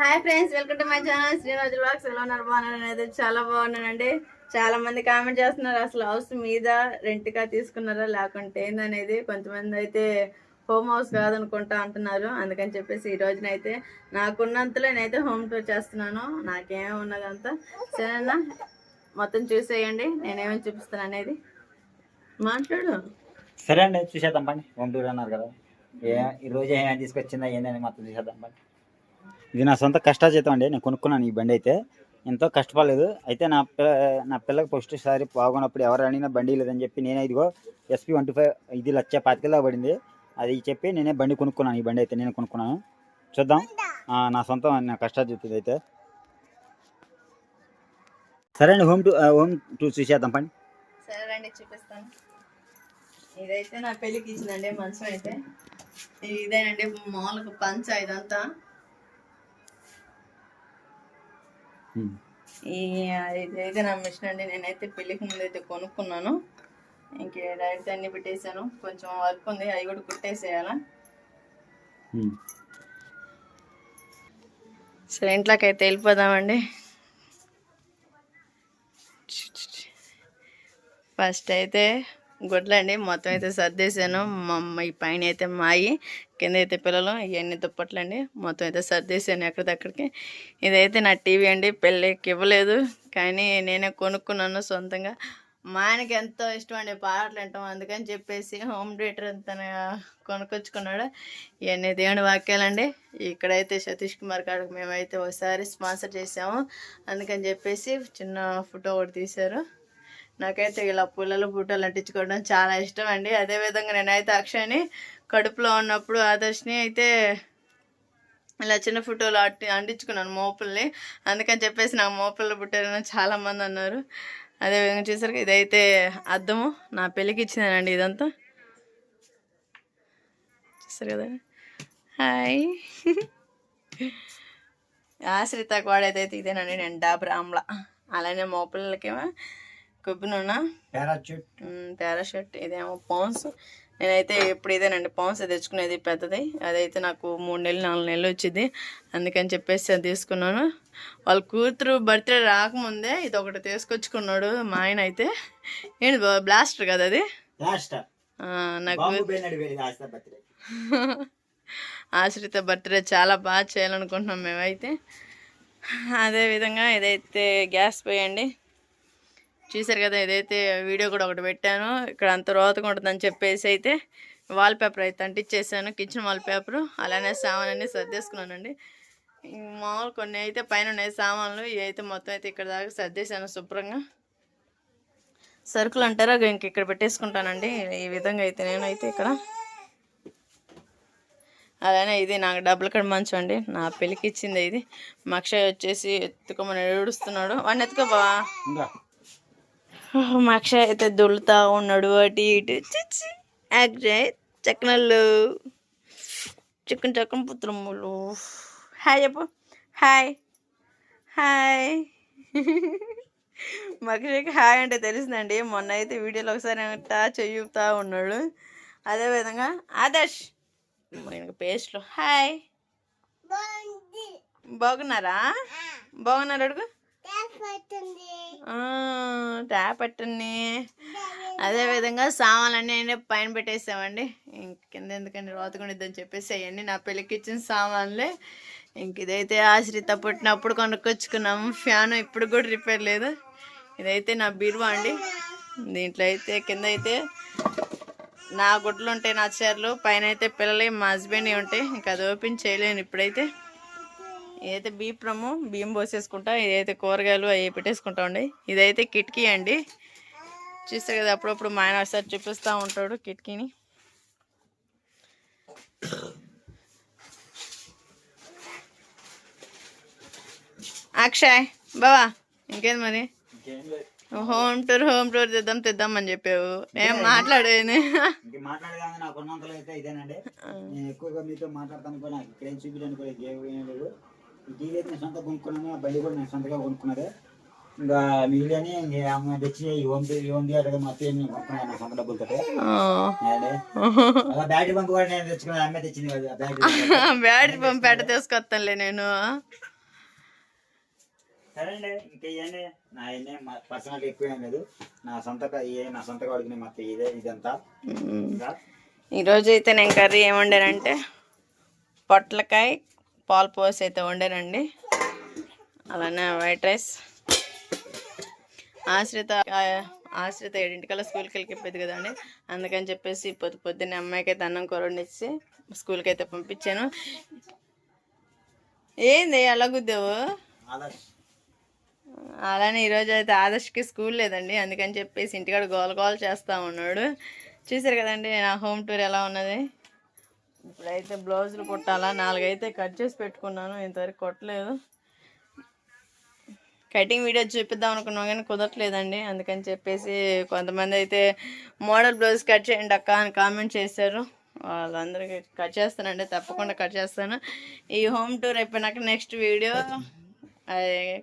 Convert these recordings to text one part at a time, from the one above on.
Hi friends welcome to my channel. Sriraju blogs. ఎలా ఉన్నారు? బాగున్నారు? అయితే చాలా బాగున్నానండి. చాలా మంది కామెంట్ చేస్తున్నారు అసలు హౌస్ మీద రెంట్గా తీసుకున్నారా? లేకుంటే ఏందనేది? కొంతమంది అయితే హోమ్ హౌస్ కాదనుకుంటా అంటున్నారు. అందుకని చెప్పేసి ఈ రోజునైతే నాకున్నంతలో నేనైతే హోమ్ టూర్ చేస్తున్నాను. నాకేమీ ఉన్నదంతా సరేనా? మొత్తం చూసేయండి. నేనేమేమి చూపిస్తాను అనేది. మాట్లాడు. సరే అండి చూసేద్దాం పండి. హోమ్ టూర్ అన్నారు కదా. ఏ ఈ రోజు ఏమేమి తీసుకొచ్చిందా ఏందని మొత్తం చూసేద్దాం పండి. ఇది నా సొంత కష్టాజీతం అండి. నేను కొనుక్కున్నాను ఈ బండి అయితే. ఎంతో కష్టపడలేదు. అయితే నా పిల్ల నా పిల్లకి ఫస్ట్ సారి బాగున్నప్పుడు ఎవరు అడిగినా బండి లేదని చెప్పి నేనే ఇదిగో ఎస్పీ వన్ ఫైవ్ ఇది లచ్చ పాతికలా పడింది. అది చెప్పి నేనే బండి కొనుక్కున్నాను. ఈ బండి అయితే నేను కొనుక్కున్నాను. చూద్దాం. నా సొంతం నా కష్టాజీతం అయితే. సరే అండి హోమ్ టూ హోమ్ టూర్ చూసేద్దాం పండి సరే రండి చూపిస్తాను. ఇదైతే నా పెళ్ళికి ఇచ్చిందండి మంచం అయితే. ఇదేనండి మామూలుగా పంచ ఇదంతా. ఈ ఇదైతే నా మిషన్ అండి. నేనైతే పెళ్ళికి ముందు అయితే కొనుక్కున్నాను. ఇంక డైరెక్ట్ అన్ని పెట్టేశాను. కొంచెం వర్క్ ఉంది. అవి కూడా కుట్టేసేయాలా. సరే ఇంట్లోకి అయితే వెళ్ళిపోదామండి ఫస్ట్ అయితే గుడ్లండి. మొత్తం అయితే సర్దేశాను. మా ఈ పైన అయితే మాయి కింద అయితే పిల్లలు ఇవన్నీ దుప్పట్లండి. మొత్తం అయితే సర్దేశాను ఎక్కడిదక్కడికి. ఇదైతే నా టీవీ అండి. పెళ్ళికి ఇవ్వలేదు. కానీ నేనే కొనుక్కున్నాను సొంతంగా. మా ఆయనకి ఎంతో ఇష్టం అండి పాటలు వింటాం అందుకని చెప్పేసి హోమ్ థియేటర్ తన కొనుక్కొచ్చుకున్నాడు. ఇవన్నీ దేవుని వాక్యాలండి. ఇక్కడైతే సతీష్ కుమార్ కాడకు మేమైతే ఒకసారి స్పాన్సర్ చేసాము అందుకని చెప్పేసి చిన్న ఫోటో ఒకటి తీశారు. నాకైతే ఇలా పుల్లలు బుట్టలు అంటించుకోవడం చాలా ఇష్టం అండి అదేవిధంగా నేనైతే అక్షయ్ని కడుపులో ఉన్నప్పుడు ఆదర్శ్ని అయితే ఇలా చిన్న ఫోటోలు అట్టి అంటించుకున్నాను మోపుల్ని. అందుకని చెప్పేసి నా మోపుల్లో పుట్టారని చాలామంది అన్నారు. అదేవిధంగా చూసారు ఇదైతే అద్దము. నా పెళ్ళికి ఇచ్చిందేనండి ఇదంతా. చూస్తారు కదా? హాయ్. ఆశ్రిత వాడేదైతే ఇదేనండి నేను డాబ్రామ్లా అలానే మోపిల్లలకేమో కొబ్బరి నూనె పారాచూట్ మ్, పారాషూట్ ఇదేమో పాన్స్ నేనైతే ఇప్పుడు ఇదేనండి పాన్స్ తెచ్చుకునేది పెద్దది. అదైతే నాకు మూడు నెలలు నాలుగు నెలలు వచ్చింది. అందుకని చెప్పేసి అది తీసుకున్నాను. వాళ్ళ కూతురు బర్త్డే రాకముందే ఇది ఒకటి తీసుకొచ్చుకున్నాడు మా ఆయన అయితే. ఏంటి బ్లాస్టర్ కదా అది? నాకు ఆశ్రిత బర్త్డే చాలా బాగా చేయాలనుకుంటున్నాం మేమైతే. అదేవిధంగా ఇదైతే గ్యాస్ పోయండి. చూసారు కదా ఇదైతే వీడియో కూడా ఒకటి పెట్టాను. ఇక్కడ అంత రోతగా ఉంటుందని చెప్పేసి అయితే వాల్ పేపర్ అయితే అంటించేసాను కిచెన్ వాల్ పేపర్ అలానే సామాన్ అన్ని సర్దేసుకున్నానండి. ఈ మామూలు కొన్ని అయితే పైన ఉన్నాయి సామాన్లు ఇవి అయితే మొత్తం అయితే ఇక్కడ దాకా సర్దేశాను శుభ్రంగా. సరుకులు అంటారా? ఇంక ఇక్కడ పెట్టేసుకుంటానండి. ఈ విధంగా అయితే నేనైతే ఇక్కడ. అలానే ఇది నాకు డబ్బులు కడ మంచం అండి. నా పెళ్ళికి ఇచ్చింది ఇది. మా వచ్చేసి ఎత్తుకోమని ఏడుస్తున్నాడు. వాడిని ఎత్తుకోబా మా అక్షయ్ అయితే దులుతా ఉన్నాడు అటు ఇటు. చిచ్చి అక్షయ్ చక్కనళ్ళు చిక్కన్ చక్కన్ పుత్రములు. హాయ్ చెప్పు. హాయ్. హాయ్. మా అక్షయ్కి హాయ్ అంటే తెలిసిందండి. మొన్న అయితే వీడియోలో ఒకసారి టా చెయ్యుతా ఉన్నాడు. అదేవిధంగా ఆదర్శ్. మనకి పేస్ట్లో. హాయ్. బాగున్నారా? బాగున్నారు అడుగు? ట్యాప్ పెట్టండి అదే విధంగా సామాన్లన్నీ అయినా పైన పెట్టేసామండి ఇంక కింద ఎందుకండి రోతకుండిద్దని చెప్పేసి అవన్నీ నా పెళ్ళికి ఇచ్చిన సామాన్లే. ఇంక ఇదైతే ఆశ్రిత పుట్టినప్పుడు కొనుక్కొచ్చుకున్నాము. ఫ్యాన్ ఇప్పుడు కూడా రిపేర్ లేదు. ఇదైతే నా బీరువా అండి. దీంట్లో అయితే కింద అయితే నా గుడ్లు ఉంటాయి నా చీరలు. పైన అయితే పిల్లలు మా హస్బెండ్ ఉంటాయి ఇంకా అది ఓపెన్ చేయలేను ఇప్పుడైతే. ఇదైతే బీప్రము బియ్యం పోసేసుకుంటా ఇదైతే కూరగాయలు అవి పెట్టేసుకుంటా ఉండి ఇదైతే కిటికీ అండి. చూస్తారు కదా అప్పుడప్పుడు మా ఆయన ఒకసారి చూపిస్తూ ఉంటాడు కిటికీని. అక్షయ్ బావా ఇంకేంది మరి? హోమ్ టూర్ హోమ్ టూర్ తెద్దాం తెద్దాం అని చెప్పావు. ఏం మాట్లాడేది? ఇంక మాట్లాడేదాన్ని నాకు ఉన్నంతలో అయితే ఇదేనండి నేను ఎక్కువగా మీతో మాట్లాడతాను కూడా నాకు ఇక్కడ ఏం చూపించడానికి అయితే నేను సొంత కొనుక్కున్నాను బండి కూడా నేను సొంతగా కొనుక్కున్నదే ఇంకా మిగిలిన ఇంక అమ్మ తెచ్చి ఈ వంపి అట్లా మొత్తం నేను కొనుక్కున్నాను సొంత డబ్బులతో బ్యాటరీ పంపు కూడా నేను తెచ్చుకున్నాను అమ్మే తెచ్చింది బ్యాటరీ పంప్ ఎట్ట తీసుకొస్తానులే నేను. సరే అండి ఇంకా ఇవన్నీ నా ఇవన్నీ పర్సనల్ ఎక్కువ ఏం లేదు. నా సొంత ఇదే నా సొంత వాడికి మొత్తం ఇదే ఇదంతా. ఈరోజు అయితే నేను కర్రీ ఏం వండానంటే పొట్లకాయ పాలు పోసి అయితే వండానండి. అలానే వైట్ రైస్. ఆశ్రిత ఆశ్రిత ఏడింటికల్లా స్కూల్కి వెళ్ళిపోయింది కదండి. అందుకని చెప్పేసి పొద్దు పొద్దున్నే అమ్మాయికి అయితే అన్నం కూర వండిచ్చి స్కూల్కి అయితే పంపించాను. ఏంది అలా గుద్దావు అలానే ఈరోజు అయితే ఆదర్శ్కి స్కూల్ లేదండి. అందుకని చెప్పేసి ఇంటికాడ గోల గోల చేస్తూ ఉన్నాడు. చూసారు కదండి నా హోమ్ టూర్ ఎలా ఉన్నది? ఇప్పుడైతే బ్లౌజులు కుట్టాలా? నాలుగైతే కట్ చేసి పెట్టుకున్నాను. ఇంతవరకు కొట్టలేదు. కటింగ్ వీడియో చూపిద్దాం అనుకున్నాం కానీ కుదరట్లేదండి. అందుకని చెప్పేసి కొంతమంది అయితే మోడల్ బ్లౌజ్ కట్ చేయండి అక్క అని కామెంట్ చేశారు. వాళ్ళందరికీ కట్ చేస్తానండి. తప్పకుండా కట్ చేస్తాను. ఈ హోమ్ టూర్ అయిపోయినాక నెక్స్ట్ వీడియో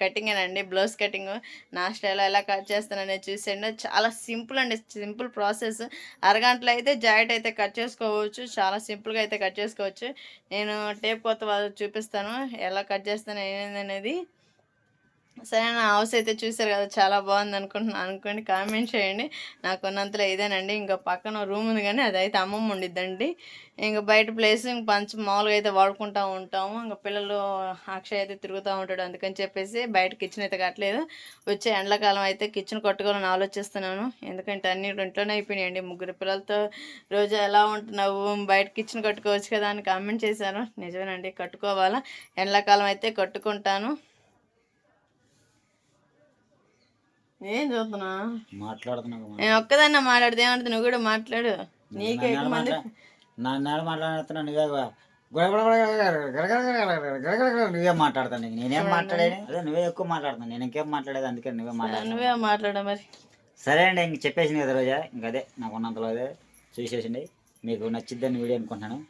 కటింగ్ అండి బ్లౌజ్ కటింగ్ నా స్టైల్ ఎలా కట్ చేస్తాననేది చూసేయండి. చాలా సింపుల్ అండి సింపుల్ ప్రాసెస్ అరగంటలో అయితే జాయింట్ అయితే కట్ చేసుకోవచ్చు చాలా సింపుల్గా అయితే కట్ చేసుకోవచ్చు. నేను టేప్ కొత్త వాళ్ళు చూపిస్తాను ఎలా కట్ చేస్తాను ఏంది అనేది. సరే నా హౌస్ అయితే చూసారు కదా చాలా బాగుంది అనుకుంటున్నాను అనుకోండి కామెంట్ చేయండి. నాకున్నంతలో ఇదేనండి. ఇంకా పక్కన రూమ్ ఉంది కానీ అది అయితే అమ్మమ్మ ఉండిద్దండి. ఇంకా బయట ప్లేస్ ఇంక పంచ మామూలుగా అయితే వాడుకుంటూ ఉంటాము. ఇంకా పిల్లలు అక్షయ్ అయితే తిరుగుతూ ఉంటాడు అందుకని చెప్పేసి బయట కిచెన్ అయితే కట్టలేదు. వచ్చే ఎండాకాలం అయితే కిచెన్ కట్టుకోవాలని ఆలోచిస్తున్నాను. ఎందుకంటే అన్ని ఇంట్లోనే అయిపోయినాయండి. ముగ్గురు పిల్లలతో రోజు ఎలా ఉంటున్నావు? బయట కిచెన్ కట్టుకోవచ్చు కదా అని కామెంట్ చేశారు. నిజమేనండి కట్టుకోవాలా? ఎండాకాలం అయితే కట్టుకుంటాను. ఏం చూస్తున్నా మాట్లాడుతున్నా నేను ఒక్కదన్నా మాట్లాడితే ఏమంటుంది నువ్వు కూడా మాట్లాడు నీకే ఎక్కువ మంది నా నెల మాట్లాడుతున్నాను నువ్వే మాట్లాడతా నీకు నేనేం మాట్లాడేది అదే నువ్వే ఎక్కువ మాట్లాడుతున్నాను నేను ఇంకేం మాట్లాడేది అందుకే నువ్వే మాట్లాడు నువ్వే మాట్లాడ మరి సరే అండి ఇంక చెప్పేసింది కదా రోజా ఇంకదే నాకు ఉన్నంతలో అదే చూసేసండి మీకు నచ్చిద్దని వీడియో అనుకుంటున్నాను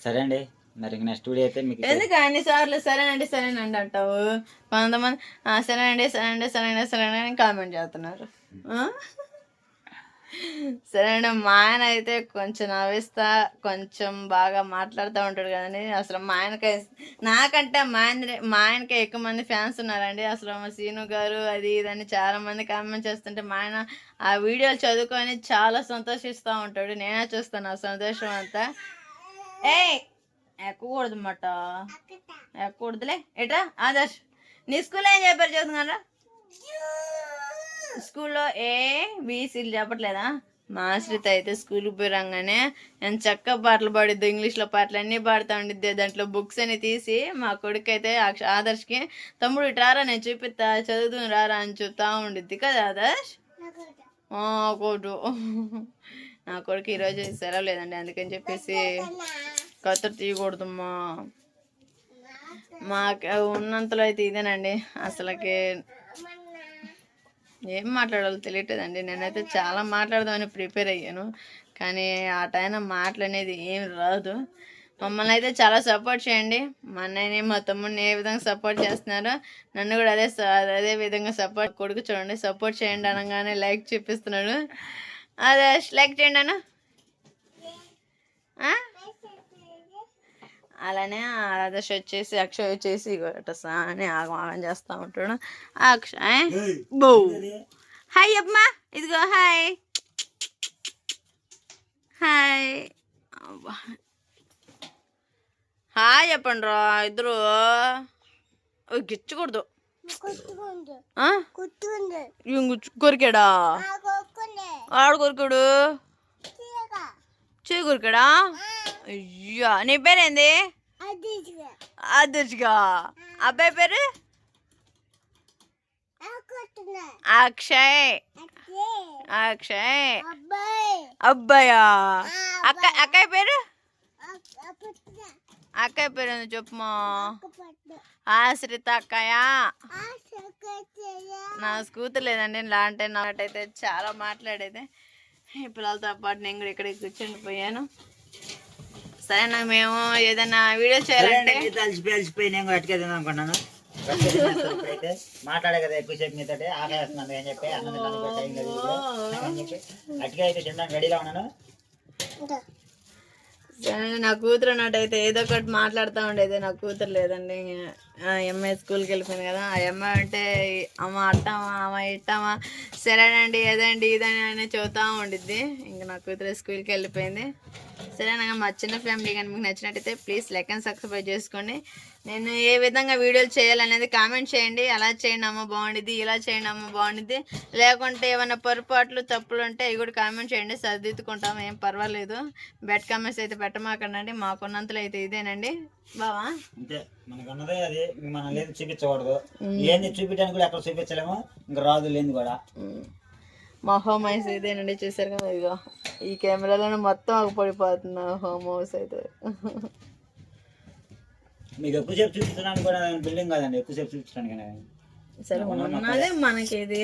సరే అండి మరి ఇంక నెక్స్ట్ వీడియో అయితే మీకు ఎందుకు అన్ని సార్లు సరేనండి సరేనండి అంటావు? కొంతమంది సరేనండి సరేనండి సరేనండి సరేనండి అని కామెంట్ చేస్తున్నారు. సరేనండి మా ఆయన అయితే కొంచెం నవ్విస్తా కొంచెం బాగా మాట్లాడుతూ ఉంటాడు కదండి. అసలు మా ఆయనకే నాకంటే మా ఆయన మా ఆయనకే ఎక్కువ మంది ఫ్యాన్స్ ఉన్నారండి. అసలు మా సీను గారు అది ఇదని చాలా మంది కామెంట్ చేస్తుంటే మా ఆయన ఆ వీడియోలు చదువుకొని చాలా సంతోషిస్తూ ఉంటాడు. నేనే చూస్తాను ఆ సంతోషం అంతా. ఏయ్! ఎక్కకూడదు మట ఎక్కకూడదులే. ఎట్రా? ఆదర్శ్ నీ స్కూల్లో ఏం చెప్పారు చదువుతున్నారా స్కూల్లో ఏ బీసీలు చెప్పట్లేదా? మా ఆశ్రిత అయితే స్కూల్కి పోయి రాగానే నేను చక్క పాటలు పాడిద్ది ఇంగ్లీష్లో పాటలు అన్నీ పాడుతూ ఉండిద్ది. దాంట్లో బుక్స్ అని తీసి మా కొడుకు అయితే ఆదర్శ్కి తమ్ముడు ఇటారా నేను చూపిస్తా చదువుతూ రారా అని చెప్తా ఉండిద్ది కదా ఆదర్శ్? కోటు నా కొడుకు ఈరోజు సెలవు లేదండి అందుకని చెప్పేసి కత్త తీయకూడదమ్మా. మాకు ఉన్నంతలో అయితే ఇదేనండి. అసలుకి ఏం మాట్లాడాలో తెలియట్లేదండి. నేనైతే చాలా మాట్లాడదామని ప్రిపేర్ అయ్యాను. కానీ ఆ టైం మాటలు అనేది ఏం రాదు. మమ్మల్ని అయితే చాలా సపోర్ట్ చేయండి. మా అన్నయ్యని మా తమ్ముడిని ఏ విధంగా సపోర్ట్ చేస్తున్నారో నన్ను కూడా అదే అదే విధంగా సపోర్ట్ కొడుకు చూడండి సపోర్ట్ చేయండి అనగానే లైక్ చూపిస్తున్నాడు. అదే లైక్ చేయండి అన్న. అలానే ఆదర్శ వచ్చేసి అక్షయ్ వచ్చేసి సా అని ఆగం ఆగం చేస్తూ ఉంటాడు. అక్షయ్ బో. హాయ్ అమ్మా ఇదిగో హాయ్. హాయ్. హాయ్ చెప్పండి రా ఇద్దరు. ఓ, గిచ్చకూడదు. కొరికాడా? ఆడు కొరికాడు? చేయి కొరికాడా? అయ్యా నీ పేరేంది? ఆదర్శగా అబ్బాయి పేరు? అక్షయ్. అక్షయ్. అబ్బాయా. అక్క అక్కయ్య పేరు? అక్కయ్య పేరు చెప్పుమా? ఆశ్రిత అక్కయ్య. నా స్కూటర్ లేదండి లాంటి నాటైతే చాలా మాట్లాడేది. ఈ పిల్లలతో పాటు నేను కూడా ఇక్కడికి కూర్చుని పోయాను సరేనా మేము ఏదైనా వీడియో చేయాలంటే అలసిపోయి అలసిపోయి నేను అటుకే తిందాం అనుకున్నాను మాట్లాడే కదా ఎక్కువసేపు మీతో ఆకలిస్తున్నాను అని చెప్పి అన్నం చెప్పి అట్టిగా అయితే తినడానికి రెడీలో ఉన్నాను. సరే, నా కూతురు ఉన్నట్టయితే ఏదో ఒకటి మాట్లాడుతూ ఉండేది నా కూతురు లేదండి. ఆ స్కూల్కి వెళ్ళిపోయింది కదా. ఆ అమ్మాయి అంటే అమ్మ అట్టమా అమ్మ ఇట్టామా సరేనండి ఏదండి ఇదని అని చెబుతూ ఉండిద్ది. ఇంకా నా కూతురు స్కూల్కి వెళ్ళిపోయింది. సరేనా మా చిన్న ఫ్యామిలీ కానీ మీకు నచ్చినట్టయితే ప్లీజ్ లైక్ అండ్ సబ్స్క్రైబ్ చేసుకోండి. నేను ఏ విధంగా వీడియోలు చేయాలనేది కామెంట్ చేయండి. అలా చేయండి అమ్మ బాగుండిద్ది. ఇలా చేయండి అమ్మ బాగుండిద్ది. లేకుంటే ఏమైనా పొరపాట్లు తప్పులు ఉంటే అవి కూడా కామెంట్ చేయండి. సర్దిద్దుకుంటాం ఏం పర్వాలేదు. బెడ్ కామెంట్స్ అయితే పెట్టమాకండి మాకున్నంతలో అయితే ఇదేనండి. బావా? అంతే. మనకు ఉన్నదే అది మనం లేదు చూపించకూడదు. ఏంది చూపించడానికి కూడా ఎక్కడ చూపించలేము. ఇంకా రాదు లేని కూడా. మా హోమ్ హౌస్ ఇదేనండి చూసారు కదా ఇదిగో ఈ కెమెరాలోనే మొత్తం ఒక పడిపోతుంది హోమ్ హౌస్ అయితే. మీకు ఎక్కువసేపు చూపించడానికి కూడా బిల్డింగ్ కాదండి. ఎక్కువసేపు చూపించడానికి సరే ఉన్నదే మనకి ఇది.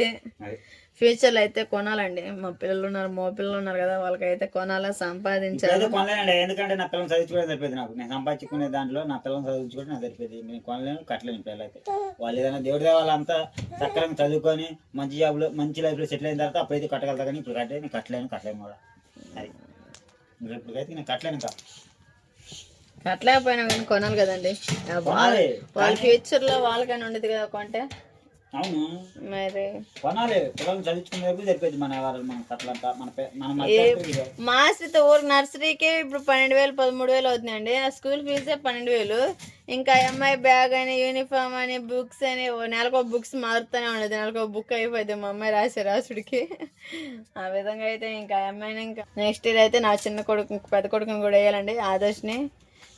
ఫ్యూచర్లో అయితే కొనాలండి. మా పిల్లలు ఉన్నారు మా పిల్లలు ఉన్నారు కదా వాళ్ళకైతే కొనాలా సంపాదించాలి? కొనలేనండి. ఎందుకంటే నా పిల్లలు చదివించుకోవడం సరిపోయింది నాకు. నేను సంపాదించుకునే దాంట్లో నా పిల్లలు చదివించుకోవడం నాకు సరిపోయింది. నేను కొనలేను కట్టలేను పిల్లలు అయితే. వాళ్ళు ఏదైనా దేవుడి దేవాలంతా చక్కగా చదువుకొని మంచి జాబ్లో మంచి లైఫ్లో సెటిల్ అయిన తర్వాత అప్పుడైతే కట్టగలుగుతా కానీ ఇప్పుడు కట్టే నేను కట్టలేను కట్టలేను కూడా. అది. ఇప్పటికైతే నేను కట్టలేను ఇంకా. కట్టలేకపోయినా కానీ కొనాలి కదండి. వాళ్ళ ఫ్యూచర్లో వాళ్ళకైనా ఉండేది కదా కొంటే. అవును. మరి కొనాలి. పిల్లల్ని చదివించుకునే వరకు సరిపోయింది మన వాళ్ళు మన కట్టలంతా మన పే- మన మధ్య ఇదే. మాస్టర్ ఊరు నర్సరీకే ఇప్పుడు పన్నెండు వేలు పదమూడు వేలు అవుతుందండి. ఆ స్కూల్ ఫీజే పన్నెండు వేలు. ఇంకా అమ్మాయి బ్యాగ్ అని యూనిఫామ్ అని బుక్స్ అని నెలకో బుక్స్ మారుతూనే ఉండేది. నెలకో బుక్ అయిపోయింది మా అమ్మాయి రాసే రాసుడికి. ఆ విధంగా అయితే ఇంకా అమ్మాయిని ఇంకా నెక్స్ట్ ఇయర్ అయితే నా చిన్న కొడుకు పెద్ద కొడుకుని కూడా వేయాలండి ఆదర్శ్ని.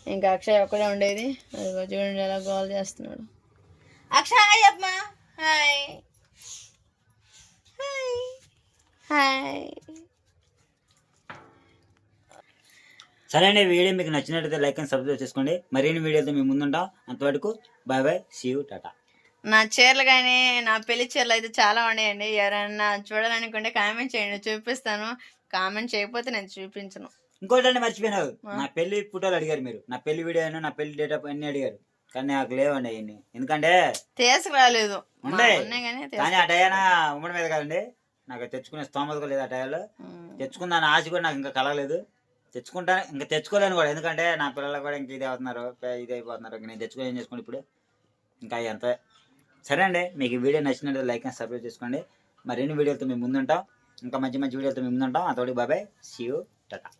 ఇంకా అక్షయ్ ఒక్కడే ఉండేది. అదిగో చూడండి ఎలా గోల్ చేస్తున్నాడు. అక్షయ్ అమ్మా హాయ్ హాయ్ హాయ్ సరే అండి వీడియో మీకు నచ్చినట్లయితే లైక్ అండ్ సబ్స్క్రైబ్ చేసుకోండి. మరిన్ని వీడియోతో మేము ముందుంటాం. అంతవరకు bye bye see you tata నా చీరలు కానీ నా పెళ్ళి చీరలు అయితే చాలా ఉన్నాయండి. ఎవరైనా చూడాలనుకుంటే కామెంట్ చేయండి. చూపిస్తాను. కామెంట్ చేయకపోతే నేను చూపించను. ఇంకోటి అండి మర్చిపోయినావు నా పెళ్ళి ఫోటోలు అడిగారు మీరు. నా పెళ్ళి వీడియో అయినా నా పెళ్ళి డేట్ అన్ని అడిగారు. కానీ నాకు లేవండి అవన్నీ. ఎందుకంటే తీసుకురాలేదు. కానీ ఆ టయానా ఉమ్మడి మీద కదండి. నాకు తెచ్చుకునే స్తోమత కూడా లేదు ఆ టయాలో తెచ్చుకుందాని ఆశ కూడా నాకు ఇంకా కలగలేదు. తెచ్చుకుంటాను ఇంకా తెచ్చుకోలేను కూడా. ఎందుకంటే నా పిల్లలు కూడా ఇంక ఇది అవుతున్నారు. ఇది అయిపోతున్నారు. ఇంక నేను తెచ్చుకొని ఏం చేసుకోండి ఇప్పుడు. ఇంకా ఎంత సరే అండి మీకు ఈ వీడియో నచ్చినట్టు లైక్ అండ్ సబ్స్క్రైబ్ చేసుకోండి. మరిన్ని వీడియోలతో మేము ముందుంటాం. ఇంకా మంచి మంచి వీడియోలతో మేము ముందుంటాం. అంతవరకు బాబాయ్ సీ యూ టాటా